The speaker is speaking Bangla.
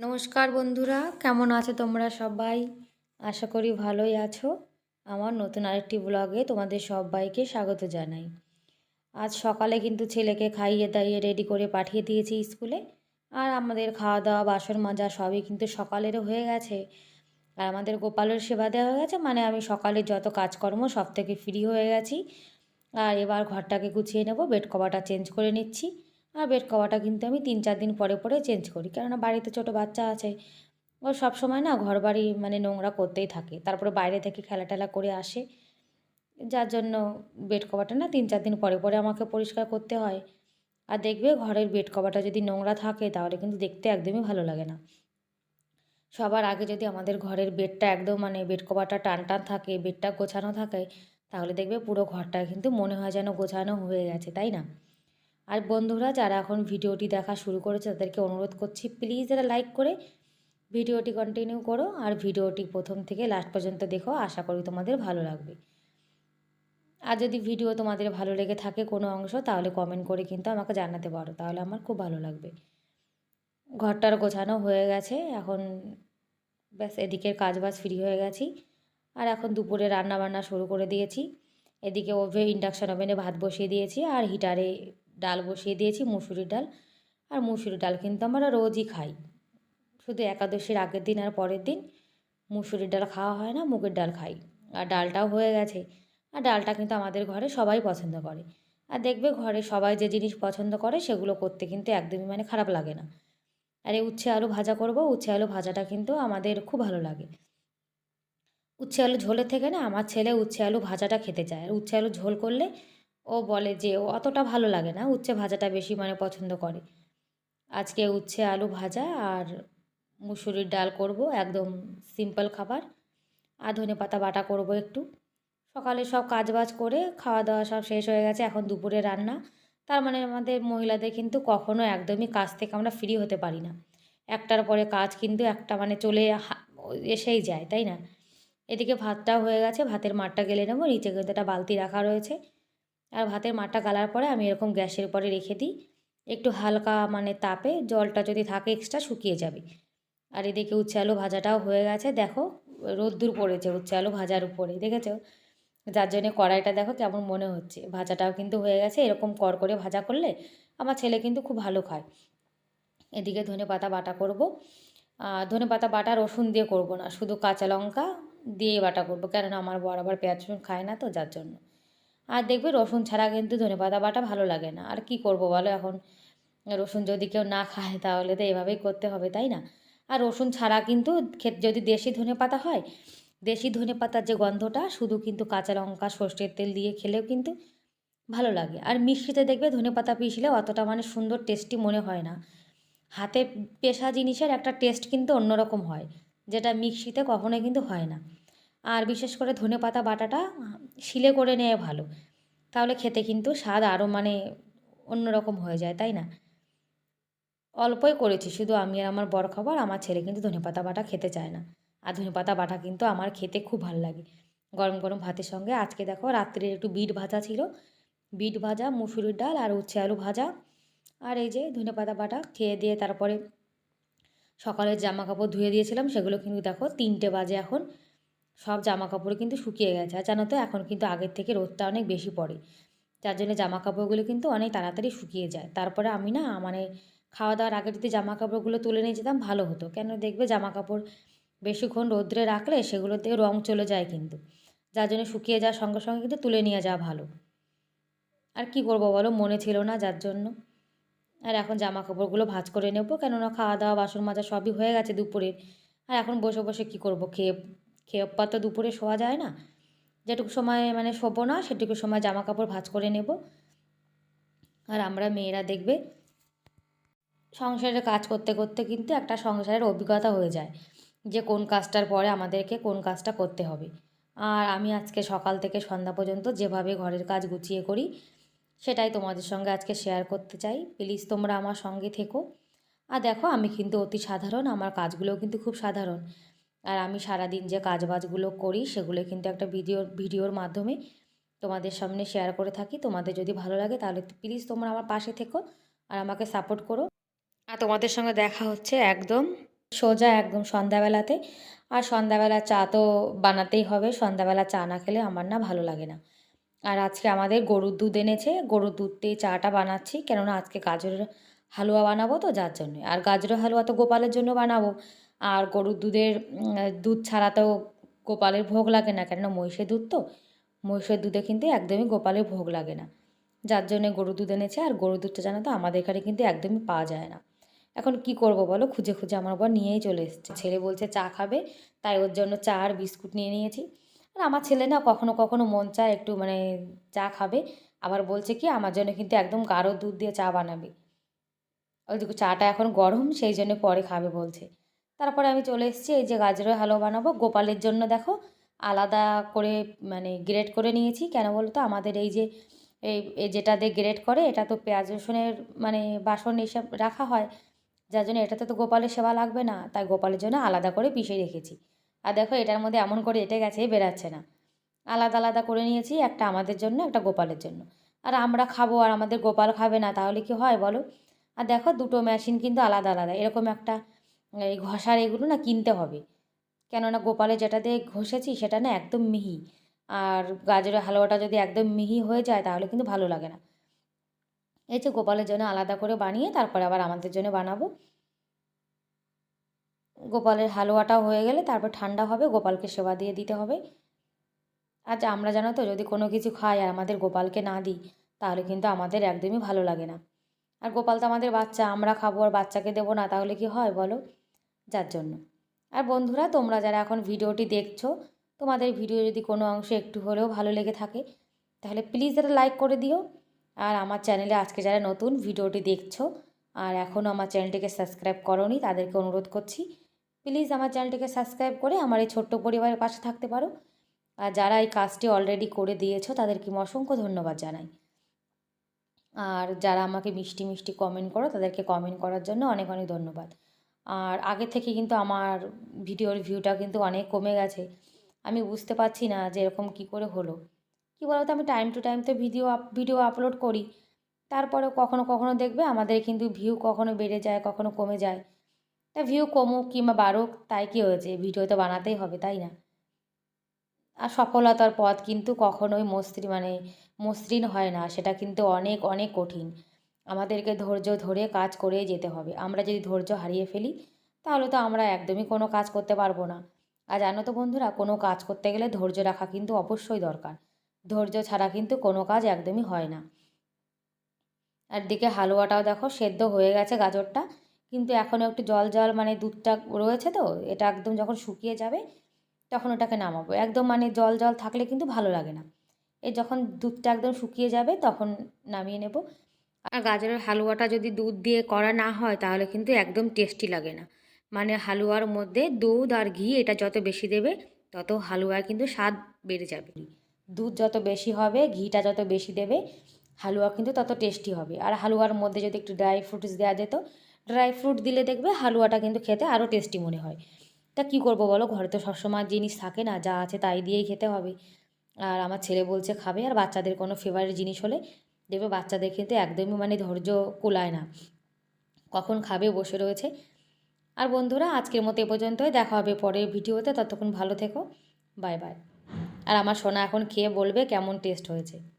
নমস্কার বন্ধুরা, কেমন আছো তোমরা সবাই? আশা করি ভালোই আছো। আমার নতুন আরেকটি ব্লগে তোমাদের সবাইকে স্বাগত জানাই। আজ সকালে কিন্তু ছেলেকে খাইয়ে দাইয়ে রেডি করে পাঠিয়ে দিয়েছি স্কুলে। আর আমাদের খাওয়া দাওয়া বাসন মাজা সবই কিন্তু সকালেরও হয়ে গেছে। আর আমাদের গোপালের সেবা দেওয়া হয়ে গেছে মানে আমি সকালে যত কাজকর্ম সব থেকে ফ্রি হয়ে গেছি। আর এবার ঘরটাকে গুছিয়ে নেব বেড কভারটা চেঞ্জ করে নিচ্ছি। আর বেড কভারটা কিন্তু আমি তিন চার দিন পরে পরে চেঞ্জ করি। কেননা বাড়িতে ছোটো বাচ্চা আছে, ও সব সময় না ঘর বাড়ি মানে নোংরা করতেই থাকে। তারপরে বাইরে থেকে খেলা টেলা করে আসে। যার জন্য বেড কভারটা না তিন চার দিন পরে পরে আমাকে পরিষ্কার করতে হয়। আর দেখবে ঘরের বেড কভারটা যদি নোংরা থাকে তাহলে কিন্তু দেখতে একদমই ভালো লাগে না। সবার আগে যদি আমাদের ঘরের বেডটা একদম মানে বেড কভারটা টান টান থাকে, বেডটা গোছানো থাকে, তাহলে দেখবে পুরো ঘরটা কিন্তু মনে হয় যেন গোছানো হয়ে গেছে, তাই না? আর বন্ধুরা, যারা এখন ভিডিওটি দেখা শুরু করেছে, তাদেরকে অনুরোধ করছি প্লিজ এরা লাইক করে ভিডিওটি কন্টিনিউ করো আর ভিডিওটি প্রথম থেকে লাস্ট পর্যন্ত দেখো। আশা করি তোমাদের ভালো লাগবে। আর যদি ভিডিও তোমাদের ভালো লেগে থাকে কোনো অংশ, তাহলে কমেন্ট করে কিন্তু আমাকে জানাতে পারো, তাহলে আমার খুব ভালো লাগবে। ঘরটার গোছানো হয়ে গেছে, এখন ব্যাস এদিকের কাজ বাজ ফ্রি হয়ে গেছি। আর এখন দুপুরে রান্না বান্না শুরু করে দিয়েছি। এদিকে ওভে ইন্ডাকশান ওভেনে ভাত বসিয়ে দিয়েছি, আর হিটারে ডাল বসিয়ে দিয়েছি, মুসুরির ডাল। আর মুসুরির ডাল কিন্তু আমরা রোজই খাই। শুধু একাদশীর আগের দিন আর পরের দিন মুসুরির ডাল খাওয়া হয় না, মুগের ডাল খাই। আর ডালটাও হয়ে গেছে। আর ডালটা কিন্তু আমাদের ঘরে সবাই পছন্দ করে। আর দেখবে ঘরে সবাই যে জিনিস পছন্দ করে সেগুলো করতে কিন্তু একদমই মানে খারাপ লাগে না। আর এই উচ্ছে আলু ভাজা করব, উচ্ছে আলু ভাজাটা কিন্তু আমাদের খুব ভালো লাগে। উচ্ছে আলু ঝোলের থেকে না, আমার ছেলে উচ্ছে আলু ভাজাটা খেতে চায়। আর উচ্ছে আলু ঝোল করলে ও বলে যে, ও অতটা ভালো লাগে না। উচ্ছে ভাজাটা বেশি মানে পছন্দ করে। আজকে উচ্ছে আলু ভাজা আর মুসুরির ডাল করব, একদম সিম্পল খাবার। আর ধনে পাতা বাটা করব একটু। সকালে সব কাজ বাজ করে খাওয়া দাওয়া সব শেষ হয়ে গেছে, এখন দুপুরে রান্না। তার মানে আমাদের মহিলাদের কিন্তু কখনো একদমই কাজ থেকে আমরা ফ্রি হতে পারি না। একটার পরে কাজ কিন্তু একটা মানে চলে এসেই যায়, তাই না? এদিকে ভাতটাও হয়ে গেছে, ভাতের মাঠটা গেলে নেব, নিচে কিন্তু একটা বালতি রাখা রয়েছে। আর ভাতের মাঠটা গালার পরে আমি এরকম গ্যাসের পরে রেখে দিই। একটু হালকা মানে তাপে জলটা যদি থাকে এক্সট্রা শুকিয়ে যাবে। আর এদিকে উচ্ছে আলু ভাজাটাও হয়ে গেছে। দেখো, রোদ্দুর পড়েছে উচ্ছে আলু ভাজার উপরে, দেখেছ? যার জন্যে কড়াইটা দেখো কেমন মনে হচ্ছে। ভাজাটাও কিন্তু হয়ে গেছে, এরকম কর করে ভাজা করলে আমার ছেলে কিন্তু খুব ভালো খায়। এদিকে ধনে পাতা বাটা করব। ধনে পাতা বাটা রসুন দিয়ে করব না, শুধু কাঁচা লঙ্কা দিয়ে বাটা করব। কেননা আমার বর আবার পেঁয়াজ রসুন খায় না তো, যার জন্য। আর দেখবে রসুন ছাড়া কিন্তু ধনে পাতা বাটা ভালো লাগে না। আর কি করব বলো এখন? রসুন যদি কেউ না খায় তাহলে তো এভাবেই করতে হবে, তাই না? আর রসুন ছাড়া কিন্তু যদি দেশি ধনে পাতা হয়, দেশি ধনে পাতার যে গন্ধটা, শুধু কিন্তু কাঁচা লঙ্কা, সর্ষের তেল দিয়ে খেলেও কিন্তু ভালো লাগে। আর মিষ্টিতে দেখবে ধনে পাতা পিষলে অতটা মানে সুন্দর টেস্টি মনে হয় না। হাতে পেশা জিনিসের একটা টেস্ট কিন্তু অন্যরকম হয়, যেটা মিক্সিতে কখনোই কিন্তু হয় না। আর বিশেষ করে ধনে পাতা বাটাটা শিলে করে নেওয়া ভালো। তাহলে খেতে কিন্তু স্বাদ আরও মানে অন্যরকম হয়ে যায়, তাই না? অল্পই করেছি, শুধু আমি আর আমার বর খাবার আমার ছেলে কিন্তু ধনে পাতা বাটা খেতে চায় না। আর ধনে পাতা বাটা কিন্তু আমার খেতে খুব ভালো লাগে। গরম গরম ভাতের সঙ্গে আজকে দেখো রাত্রে একটু বিট ভাজা ছিল। বিট ভাজা, মুসুরির ডাল আর উচ্ছে আলু ভাজা। আর এই যে ধনে পাতা বাটা খেয়ে দিয়ে তারপরে সকালের জামা কাপড় ধুয়ে দিয়েছিলাম, সেগুলো কিন্তু দেখো তিনটে বাজে এখন। সব জামা কাপড় কিন্তু শুকিয়ে গেছে। আর জানো তো এখন কিন্তু আগের থেকে রোদটা অনেক বেশি পড়ে। যার জন্য জামা কাপড়গুলো কিন্তু অনেক তাড়াতাড়ি শুকিয়ে যায়। তারপরে আমি না মানে খাওয়া দাওয়ার আগে যদি জামা কাপড়গুলো তুলে নিয়ে যেতাম, ভালো হতো। কেন দেখবে জামা কাপড় বেশিক্ষণ রোদ্রে রাখলে সেগুলো থেকে রঙ চলে যায় কিন্তু। যার জন্য শুকিয়ে যাওয়ার সঙ্গে সঙ্গে কিন্তু তুলে নিয়ে যাওয়া ভালো। আর কি করব বলো? মনে ছিল না যার জন্য। আর এখন জামা কাপড়গুলো ভাজ করে নেব। কেননা খাওয়া দাওয়া বাসন মাজা সবই হয়ে গেছে দুপুরের। আর এখন বসে বসে কি করব? খেয়ে খেয়ে তো দুপুরে শোয়া যায় না। যেটুকু সময় মানে শোবো না, সেটুকু সময় জামা কাপড় ভাজ করে নেব। আর আমরা মেয়েরা দেখবে সংসারে কাজ করতে করতে কিন্তু একটা সংসারের অভিজ্ঞতা হয়ে যায়, যে কোন কাজটার পরে আমাদেরকে কোন কাজটা করতে হবে। আর আমি আজকে সকাল থেকে সন্ধ্যা পর্যন্ত যেভাবে ঘরের কাজ গুছিয়ে করি, সেটাই তোমাদের সঙ্গে আজকে শেয়ার করতে চাই। প্লিজ তোমরা আমার সঙ্গে থেকো। আর দেখো, আমি কিন্তু অতি সাধারণ, আমার কাজগুলোও কিন্তু খুব সাধারণ। আর আমি সারাদিন যে কাজবাজগুলো করি সেগুলো কিন্তু একটা ভিডিও, ভিডিওর মাধ্যমে তোমাদের সামনে শেয়ার করে থাকি। তোমাদের যদি ভালো লাগে তাহলে প্লিজ তোমরা আমার পাশে থেকো আর আমাকে সাপোর্ট করো। আর তোমাদের সঙ্গে দেখা হচ্ছে একদম সোজা একদম সন্ধ্যাবেলাতে। আর সন্ধ্যাবেলা চা তো বানাতেই হবে, সন্ধ্যাবেলা চা না খেলে আমার না ভালো লাগে না। আর আজকে আমাদের গরুর দুধ এনেছে, গরুর দুধ দিয়ে চাটা বানাচ্ছি। কেননা আজকে গাজরের হালুয়া বানাবো তো, যার জন্যে। আর গাজরের হালুয়া তো গোপালের জন্য বানাবো। আর গরুর দুধের দুধ ছাড়া তো গোপালের ভোগ লাগে না, কেননা মহিষের দুধ তো। মহিষের দুধে কিন্তু একদমই গোপালের ভোগ লাগে না। যার জন্যে গরুর দুধ এনেছে, আর গরুর দুধটা জানো তো আমাদের এখানে কিন্তু একদমই পাওয়া যায় না। এখন কি করব বলো? খুঁজে খুঁজে আমার বর নিয়েই চলে এসছে। ছেলে বলছে, চা খাবে? তাই ওর জন্য চা আর বিস্কুট নিয়ে নিয়েছি। আর আমার ছেলে না কখনো কখনো মন চায় একটু মানে চা খাবে। আবার বলছে কি, আমার জন্য কিন্তু একদম গাঢ় দুধ দিয়ে চা বানাবে। ওই চাটা এখন গরম, সেই জন্য পরে খাবে বলছে। তারপরে আমি চলে এসেছি, এই যে গাজরের হালুয়া বানাবো। গোপালের জন্য দেখো আলাদা করে মানে গ্রেড করে নিয়েছি। কেন বলতো? আমাদের এই যে, এই যেটা দিয়ে গ্রেড করে, এটা তো পেঁয়াজ, রসুনের মানে বাসন এইসব রাখা হয়। যার জন্য এটাতে তো গোপালের সেবা লাগবে না। তাই গোপালের জন্য আলাদা করে পিষে রেখেছি। আর দেখো এটার মধ্যে এমন করে এটে গেছে বেরাচ্ছে না। আলাদা আলাদা করে নিয়েছি, একটা আমাদের জন্য, একটা গোপালের জন্য। আর আমরা খাব, আর আমাদের গোপাল খাবে না, তাহলে কি হয় বলো? আর দেখো দুটো মেশিন কিন্তু আলাদা আলাদা। এরকম একটা এই ঘষার এগুলো না কিনতে হবে। কেননা গোপালে যেটা দিয়ে ঘষেছি সেটা না একদম মিহি। আর গাজরের হালুয়াটা যদি একদম মিহি হয়ে যায় তাহলে কিন্তু ভালো লাগে না। এই যে গোপালের জন্য আলাদা করে বানিয়ে তারপরে আবার আমাদের জন্য বানাবো। গোপালের হালুয়াটাও হয়ে গেলে তারপর ঠান্ডা হবে, গোপালকে সেবা দিয়ে দিতে হবে। আজ আমরা জানো তো যদি কোনো কিছু খাই আর আমাদের গোপালকে না দিই, তাহলে কিন্তু আমাদের একদমই ভালো লাগে না। আর গোপাল তো আমাদের বাচ্চা, আমরা খাব আর বাচ্চাকে দেবো না, তাহলে কি হয় বলো? যার জন্য। আর বন্ধুরা, তোমরা যারা এখন ভিডিওটি দেখছ, তোমাদের ভিডিও যদি কোনো অংশে একটু হলেও ভালো লেগে থাকে, তাহলে প্লিজ একটা লাইক করে দিও। আর আমার চ্যানেলে আজকে যারা নতুন ভিডিওটি দেখছ, আর এখনও আমার চ্যানেলটিকে সাবস্ক্রাইব করোনি, তাদেরকে অনুরোধ করছি প্লিজ আমার চ্যানেলটিকে সাবস্ক্রাইব করে আমার এই ছোট্ট পরিবারের পাশে থাকতে পারো। আর যারা এই কাজটি অলরেডি করে দিয়েছ, তাদেরকে অসংখ্য ধন্যবাদ জানাই। আর যারা আমাকে মিষ্টি মিষ্টি কমেন্ট করো, তাদেরকে কমেন্ট করার জন্য অনেক অনেক ধন্যবাদ। আর আগে থেকে কিন্তু আমার ভিডিওর ভিউটা কিন্তু অনেক কমে গেছে। আমি বুঝতে পারছি না যে এরকম কী করে হলো। কী বলতো, আমি টাইম টু টাইম তো ভিডিও ভিডিও আপলোড করি। তারপরে কখনো কখনো দেখবে আমাদের কিন্তু ভিউ কখনো বেড়ে যায়, কখনো কমে যায়। তা ভিউ কমুক কিংবা বাড়ুক, তাই কি হয়েছে? ভিডিও তো বানাতেই হবে, তাই না? আর সফলতার পথ কিন্তু কখনোই মসৃণ মানে মসৃণ হয় না, সেটা কিন্তু অনেক অনেক কঠিন। আমাদেরকে ধৈর্য ধরে কাজ করে যেতে হবে। আমরা যদি ধৈর্য হারিয়ে ফেলি, তাহলে তো আমরা একদমই কোনো কাজ করতে পারব না। আর জানো তো বন্ধুরা, কোনো কাজ করতে গেলে ধৈর্য রাখা কিন্তু অবশ্যই দরকার। ধৈর্য ছাড়া কিন্তু কোনো কাজ একদমই হয় না। আর দিকে হালুয়াটাও দেখো, সেদ্ধ হয়ে গেছে গাজরটা। কিন্তু এখনও একটু জল জল মানে দুধটা রয়েছে তো, এটা একদম যখন শুকিয়ে যাবে, তখন ওটাকে নামাবো। একদম মানে জল জল থাকলে কিন্তু ভালো লাগে না। এ যখন দুধটা একদম শুকিয়ে যাবে, তখন নামিয়ে নেব। আর গাজরের হালুয়াটা যদি দুধ দিয়ে করা না হয়, তাহলে কিন্তু একদম টেস্টি লাগে না। মানে হালুয়ার মধ্যে দুধ আর ঘি, এটা যত বেশি দেবে, তত হালুয়ার কিন্তু স্বাদ বেড়ে যাবে। দুধ যত বেশি হবে, ঘিটা যত বেশি দেবে, হালুয়া কিন্তু তত টেস্টি হবে। আর হালুয়ার মধ্যে যদি একটু ড্রাই ফ্রুটস দেওয়া যেত ড্রাই ফ্রুট দিলে দেখবে হালুয়াটা কিন্তু খেতে আরও টেস্টি মনে হয়। তা কী করব বলো? ঘরে তো সবসময় জিনিস থাকে না, যা আছে তাই দিয়েই খেতে হবে। আর আমার ছেলে বলছে খাবে, আর বাচ্চাদের কোনো ফেভারিট জিনিস হলে দেখবে বাচ্চাদের কিন্তু একদমই মানে ধৈর্য কুলায় না। কখন খাবে, বসে রয়েছে। আর বন্ধুরা, আজকের মতো এ পর্যন্তই। দেখা হবে পরের ভিডিওতে। ততক্ষণ ভালো থেকো। Bye bye. আর আমার সোনা এখন খেয়ে বলবে কেমন টেস্ট হয়েছে।